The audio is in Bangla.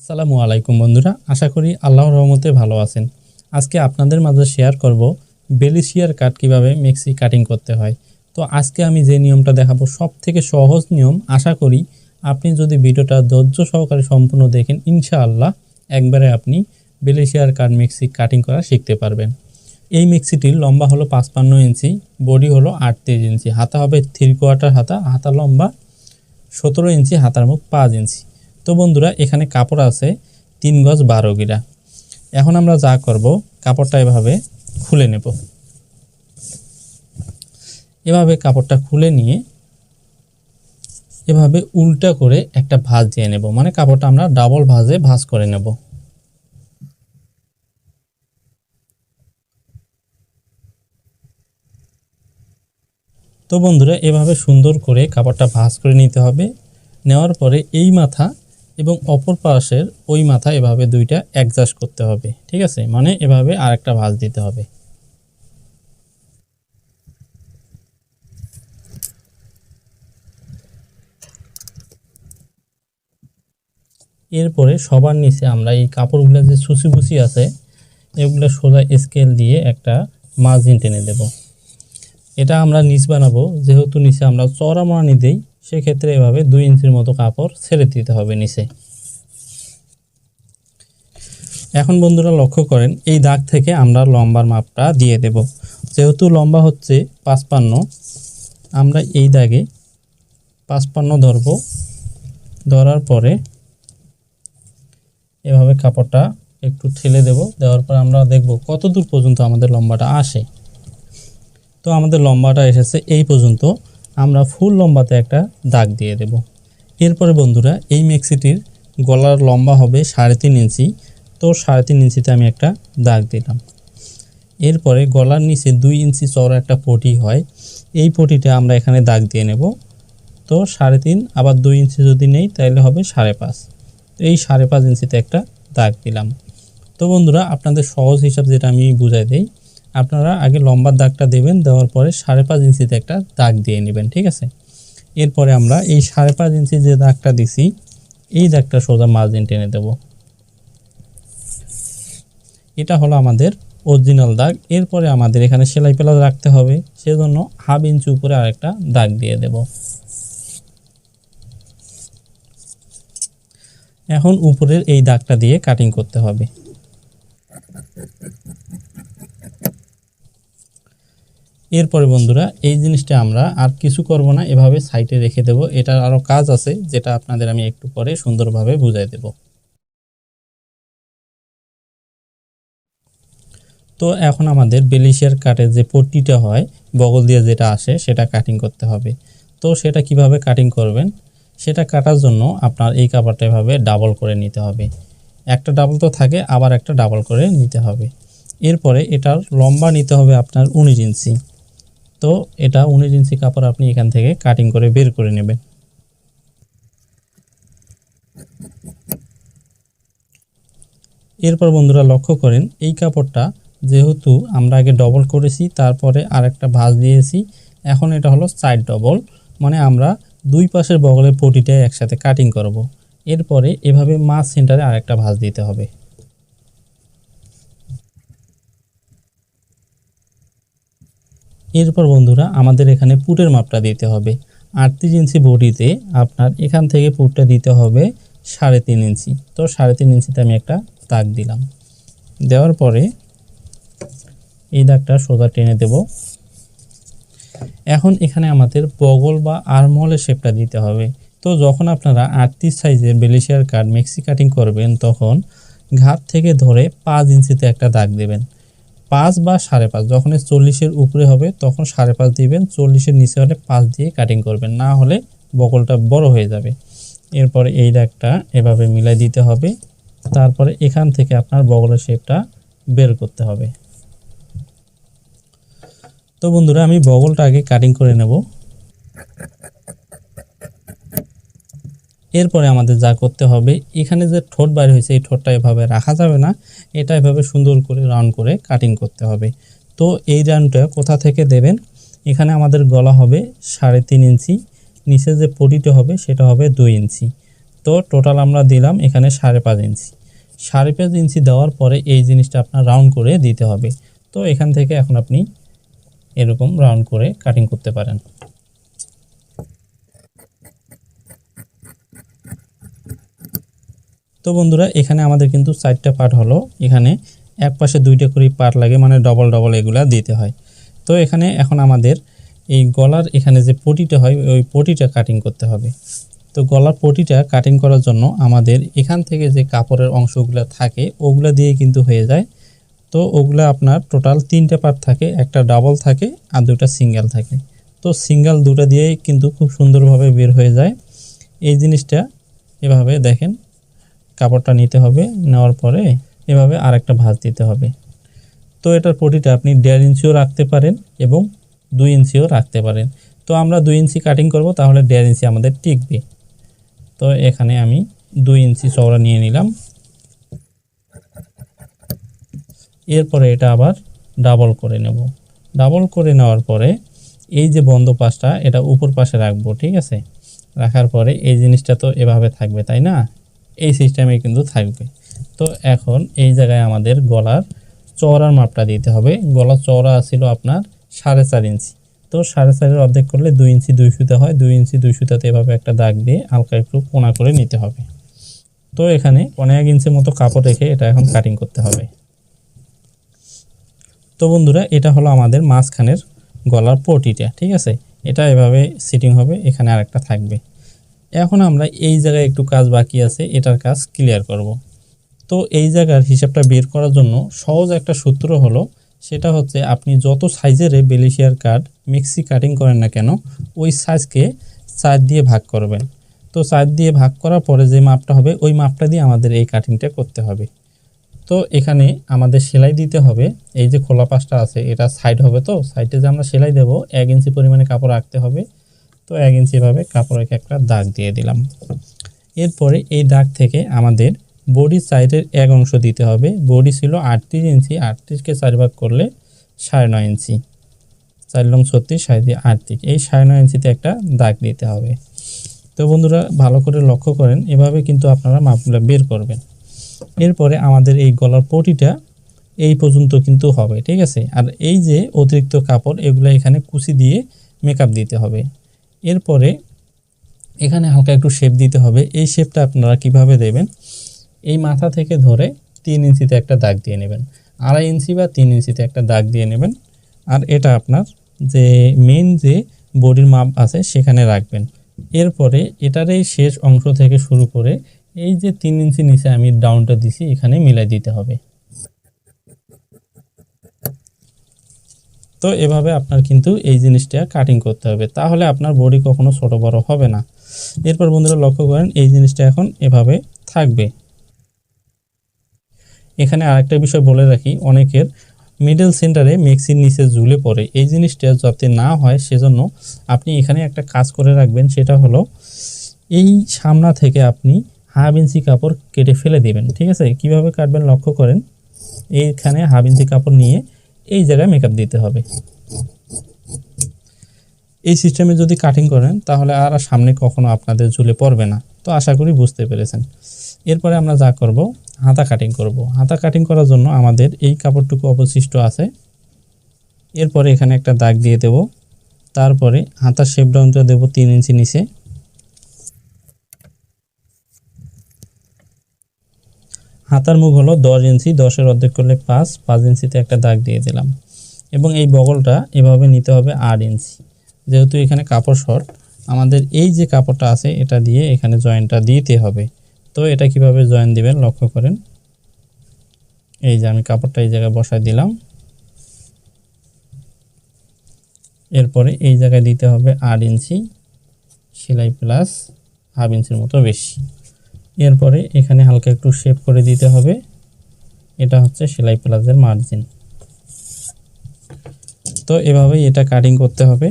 আসসালামু আলাইকুম বন্ধুরা, আশা করি আল্লাহর রহমতে ভালো আছেন। আজকে আপনাদের মাঝে শেয়ার করব বেলিশিয়ার কাট কীভাবে মেক্সি কাটিং করতে হয়। তো আজকে আমি যে নিয়মটা দেখাবো সব থেকে সহজ নিয়ম, আশা করি আপনি যদি ভিডিওটা ধৈর্য সহকারে সম্পূর্ণ দেখেন, ইনশাআল্লাহ একবারে আপনি বেলিশিয়ার কাট মেক্সি কাটিং করা শিখতে পারবেন। এই মেক্সিটির লম্বা হলো পাঁচপান্ন ইঞ্চি, বডি হলো আটত্রিশ ইঞ্চি, হাতা হবে থ্রি কোয়ার্টার হাতা হাতা লম্বা সতেরো ইঞ্চি, হাতার মুখ পাঁচ ইঞ্চি। তো বন্ধুরা, এখানে কাপড় আছে তিন গজ বারো গিরা। এখন আমরা যা করব, কাপড়টা এভাবে খুলে নেব। এভাবে কাপড়টা খুলে নিয়ে এভাবে উল্টা করে একটা ভাঁজ দিয়ে নেব। মানে কাপড়টা আমরা ডাবল ভাঁজে ভাঁজ করে নেব। তো বন্ধুরা, এভাবে সুন্দর করে কাপড়টা ভাঁজ করে নিতে হবে। নেওয়ার পরে এই মাথা এবং অপর পাশের ওই মাথা এভাবে দুইটা অ্যাডজাস্ট করতে হবে, ঠিক আছে? মানে এভাবে আরেকটা ভাঁজ দিতে হবে। এরপরে সবার নিচে আমরা এই কাপড়গুলো যে সুসি বুসি আছে, এগুলো সোজা স্কেল দিয়ে একটা মার্জিন টেনে দেব। এটা আমরা নিচ বানাবো, যেহেতু নিচে আমরা চড়া মানি দিই সেক্ষেত্রে এভাবে দুই ইঞ্চির মতো কাপড় ছেড়ে দিতে হবে নিচে। এখন বন্ধুরা লক্ষ্য করেন, এই দাগ থেকে আমরা লম্বার মাপটা দিয়ে দেব। যেহেতু লম্বা হচ্ছে পাঁচপান্ন, আমরা এই দাগে পাঁচপান্ন ধরব। ধরার পরে এভাবে কাপড়টা একটু ঠেলে দেব। দেওয়ার পর আমরা দেখব কত দূর পর্যন্ত আমাদের লম্বাটা আসে। তো আমাদের লম্বাটা এসেছে এই পর্যন্ত। আমরা ফুল লম্বাতে একটা দাগ দিয়ে দেব। এরপরে বন্ধুরা, এই মেক্সিটির গলার লম্বা হবে সাড়ে তিন ইঞ্চি। তো সাড়ে তিন ইঞ্চিতে আমি একটা দাগ দিলাম। এরপরে গলার নিচে দুই ইঞ্চি চওড়া একটা পটি হয়। এই পটিটা আমরা এখানে দাগ দিয়ে নেব। তো সাড়ে তিন, আবার দুই ইঞ্চি যদি নেই, তাহলে হবে সাড়ে পাঁচ। তো এই সাড়ে পাঁচ ইঞ্চিতে একটা দাগ দিলাম। তো বন্ধুরা, আপনাদের সহজ হিসাব যেটা আমি বুঝাই দিই আপনারা আগে লম্বা দাগটা দেবেন, দেওয়ার পরে সাড়ে পাঁচ ইঞ্চিতে একটা দাগ দিয়ে নেবেন, ঠিক আছে? এরপরে আমরা এই সাড়ে পাঁচ ইঞ্চি যে দাগটা দিছি, এই দাগটা সোজা মার্জিন টেনে দেব। এটা হলো আমাদের অরিজিনাল দাগ। এরপরে আমাদের এখানে সেলাই পেলা রাখতে হবে, সেজন্য হাফ ইঞ্চি উপরে আরেকটা দাগ দিয়ে দেব। এখন উপরের এই দাগটা দিয়ে কাটিং করতে হবে। এরপরে বন্ধুরা, এই জিনিসটা আমরা আর কিছু করব না, এভাবে সাইডে রেখে দেব। এটার আরও কাজ আছে, যেটা আপনাদের আমি একটু পরে সুন্দরভাবে বুঝাই দেব। তো এখন আমাদের বেলিশিয়ার কাটের যে পট্টিটা হয়, বগল দিয়ে যেটা আসে, সেটা কাটিং করতে হবে। তো সেটা কীভাবে কাটিং করবেন? সেটা কাটার জন্য আপনার এই কাপড়টা এভাবে ডাবল করে নিতে হবে। একটা ডাবল তো থাকে, আবার একটা ডাবল করে নিতে হবে। এরপরে এটার লম্বা নিতে হবে আপনার উনিশ ইঞ্চি। তো এটা উনিশ ইঞ্চি কাপড় আপনি এখান থেকে কাটিং করে বের করে নেবেন এরপর বন্ধুরা লক্ষ্য করেন, এই কাপড়টা যেহেতু আমরা আগে ডবল করেছি, তারপরে আরেকটা ভাঁজ দিয়েছি, এখন এটা হলো সাইড ডবল মানে আমরা দুই পাশের বগলের পটিটা একসাথে কাটিং করব। এরপরে এভাবে মাছ সেন্টারে আরেকটা ভাঁজ দিতে হবে এরপর বন্ধুরা, আমাদের এখানে পুটের মাপটা দিতে হবে। আটত্রিশ ইঞ্চি বডিতে আপনার এখান থেকে পুটটা দিতে হবে সাড়ে তিন ইঞ্চি। তো সাড়ে তিন ইঞ্চিতে আমি একটা দাগ দিলাম। দেওয়ার পরে এই দাগটা সোজা টেনে দেব। এখন এখানে আমাদের বগল বা আরমহলের শেপটা দিতে হবে। তো যখন আপনারা আটত্রিশ সাইজের বেলিশিয়ার কাট মেক্সি কাটিং করবেন, তখন ঘাট থেকে ধরে পাঁচ ইঞ্চিতে একটা দাগ দেবেন। পাঁচ বা সাড়ে পাঁচ। যখন চল্লিশের উপরে হবে, তখন সাড়ে পাঁচ দিবেন। চল্লিশের নিচে হলে পাঁচ দিয়ে কাটিং করবেন। না হলে বগলটা বড় হয়ে যাবে। এরপরে এই দাগটা এভাবে মিলাই দিতে হবে। তারপরে এখান থেকে আপনার বগলের শেপটা বের করতে হবে। তো বন্ধুরা, আমি বগলটা আগে কাটিং করে নেব। এরপরে আমাদের যা করতে হবে, এখানে যে ঠোঁট বাইর হয়েছে, এই ঠোঁটটা এভাবে রাখা যাবে না। এটা এভাবে সুন্দর করে রাউন্ড করে কাটিং করতে হবে। তো এই রাউন্ডটা কোথা থেকে দেবেন? এখানে আমাদের গলা হবে সাড়ে তিন ইঞ্চি, নিচে যে পটিটা হবে সেটা হবে দুই ইঞ্চি। তো টোটাল আমরা দিলাম এখানে সাড়ে পাঁচ ইঞ্চি। সাড়ে পাঁচ ইঞ্চি দেওয়ার পরে এই জিনিসটা আপনার রাউন্ড করে দিতে হবে। তো এখান থেকে এখন আপনি এরকম রাউন্ড করে কাটিং করতে পারেন। তো বন্ধুরা, এখানে আমাদের কিন্তু চারটা পার্ট হলো। এখানে এক পাশে দুইটা করে পার্ট লাগে মানে ডবল ডবল এগুলা দিতে হয়। তো এখানে এখন আমাদের এই গলার এখানে যে পটিটা হয়, ওই পটিটা কাটিং করতে হবে। তো গলার পটিটা কাটিং করার জন্য আমাদের এখান থেকে যে কাপড়ের অংশগুলো থাকে, ওগুলা দিয়ে কিন্তু হয়ে যায়। তো ওগুলা আপনার টোটাল তিনটে পার্ট থাকে, একটা ডাবল থাকে আর দুটা সিঙ্গেল থাকে। তো সিঙ্গেল দুটো দিয়েই কিন্তু খুব সুন্দরভাবে বের হয়ে যায়। এই জিনিসটা এভাবে দেখেন কাপড়টা নিতে হবে, নেওয়ার পরে এভাবে আর একটা ভাঁজ দিতে হবে। তো এটার পটিটা আপনি দেড় ইঞ্চিও রাখতে পারেন এবং দুই ইঞ্চিও রাখতে পারেন। তো আমরা দুই ইঞ্চি কাটিং করব, তাহলে দেড় ইঞ্চি আমাদের টিকবে। তো এখানে আমি দুই ইঞ্চি চওড়া নিয়ে নিলাম। এরপরে এটা আবার ডাবল করে নেব। ডাবল করে নেওয়ার পরে এই যে বন্ধ পাশটা, এটা উপর পাশে রাখব, ঠিক আছে? রাখার পরে এই জিনিসটা তো এভাবে থাকবে, তাই না? এই সিস্টেমে কিন্তু থাকবে। তো এখন এই জায়গায় আমাদের গলার চওড়ার মাপটা দিতে হবে। গলার চওড়া ছিল আপনার সাড়ে চার ইঞ্চি। তো সাড়ে চারের অর্ধেক করলে দুই ইঞ্চি দুই সুতা হয়। দুই ইঞ্চি দুই সুতাতে এভাবে একটা দাগ দিয়ে হালকা একটু কোনা করে নিতে হবে। তো এখানে পনেরো এক ইঞ্চির মতো কাপড় রেখে এটা এখন কাটিং করতে হবে। তো বন্ধুরা, এটা হলো আমাদের মাঝখানের গলার পটিটা, ঠিক আছে? এটা এভাবে সিটিং হবে, এখানে আরেকটা থাকবে। এখন আমরা এই জায়গায় একটু কাজ বাকি আছে, এটার কাজ ক্লিয়ার করব। তো এই জায়গার হিসাবটা বের করার জন্য সহজ একটা সূত্র হলো, সেটা হচ্ছে আপনি যত সাইজের বেলিশিয়ার কাট মিক্সি কাটিং করেন না কেন, ওই সাইজকে চার দিয়ে ভাগ করবেন। তো চার দিয়ে ভাগ করার পরে যে মাপটা হবে, ওই মাপটা দিয়ে আমাদের এই কাটিংটা করতে হবে। তো এখানে আমাদের সেলাই দিতে হবে, এই যে খোলা পাশটা আছে, এটা সাইড হবে তো সাইডে যে আমরা সেলাই দেব, এক ইঞ্চি পরিমাণে কাপড় রাখতে হবে। তো এক ইঞ্চিভাবে কাপড় রেখে একটা দাগ দিয়ে দিলাম। এরপরে এই দাগ থেকে আমাদের বডি সাইডের এক অংশ দিতে হবে। বডি ছিল আটত্রিশ ইঞ্চি আটত্রিশকে চার ভাগ করলে সাড়ে নয় ইঞ্চি চার লং ছত্রিশ, সাড়ে আটত্রিশ। এই সাড়ে নয় ইঞ্চিতে একটা দাগ দিতে হবে। তো বন্ধুরা, ভালো করে লক্ষ্য করেন, এভাবে কিন্তু আপনারা মাপগুলো বের করবেন। এরপরে আমাদের এই গলার পটিটা এই পর্যন্ত কিন্তু হবে, ঠিক আছে? আর এই যে অতিরিক্ত কাপড়, এগুলো এখানে কুচি দিয়ে মেকআপ দিতে হবে। এরপরে এখানে হালকা একটু শেপ দিতে হবে। এই শেপটা আপনারা কীভাবে দেবেন? এই মাথা থেকে ধরে তিন ইঞ্চিতে একটা দাগ দিয়ে নেবেন। আড়াই ইঞ্চি বা তিন ইঞ্চিতে একটা দাগ দিয়ে নেবেন। আর এটা আপনার যে মেন যে বডির মাপ আছে, সেখানে রাখবেন। এরপরে এটার এই শেষ অংশ থেকে শুরু করে এই যে তিন ইঞ্চি নিচে আমি ডাউনটা দিছি, এখানে মিলাই দিতে হবে। তো এভাবে আপনার কিন্তু এই জিনিসটা কাটিং করতে হবে। তাহলে আপনার বডি কখনো ছোট বড় হবে না। এরপর বন্ধুরা লক্ষ্য করেন, এই জিনিসটা এখন এভাবে থাকবে। এখানে আরেকটা বিষয় বলে রাখি, অনেকের মিডল সেন্টারে মিক্সির নিচে ঝুলে পড়ে। এই জিনিসটা যাতে না হয়, সেজন্য আপনি এখানে একটা কাজ করে রাখবেন, সেটা হলো এই সামনা থেকে আপনি হাফ ইঞ্চি কাপড় কেটে ফেলে দিবেন, ঠিক আছে? কীভাবে কাটবেন লক্ষ্য করেন? এইখানে হাফ ইঞ্চি কাপড় নিয়ে এই জায়গায় মেকআপ দিতে হবে। এই সিস্টেমে যদি কাটিং করেন, তাহলে আর সামনে কখনো আপনাদের ঝুলে পড়বে না। তো আশা করি বুঝতে পেরেছেন। এরপরে আমরা যা করব, হাতা কাটিং করব। হাতা কাটিং করার জন্য আমাদের এই কাপড়টুকু অবশিষ্ট আছে। এরপরে এখানে একটা দাগ দিয়ে দেব। তারপরে হাতার শেপ ডাউনটা দেবো তিন ইঞ্চি নিচে। হাতার মুখ হলো দশ ইঞ্চি, দশের অর্ধেক করলে পাঁচ পাঁচ ইঞ্চিতে একটা দাগ দিয়ে দিলাম। এবং এই বগলটা এভাবে নিতে হবে আট ইঞ্চি। যেহেতু এখানে কাপড় শর্ট, আমাদের এই যে কাপড়টা আছে, এটা দিয়ে এখানে জয়েন্টটা দিতে হবে। তো এটা কীভাবে জয়েন দিবেন লক্ষ্য করেন। এই যে আমি কাপড়টা এই জায়গায় বসায় দিলাম। এরপরে এই জায়গায় দিতে হবে আট ইঞ্চি, সেলাই প্লাস হাফ ইঞ্চির মতো বেশি। এরপরে এখানে হালকা একটু শেপ করে দিতে হবে। এটা হচ্ছে সেলাই প্লাজের মার্জিন তো এভাবেই এটা কাটিং করতে হবে।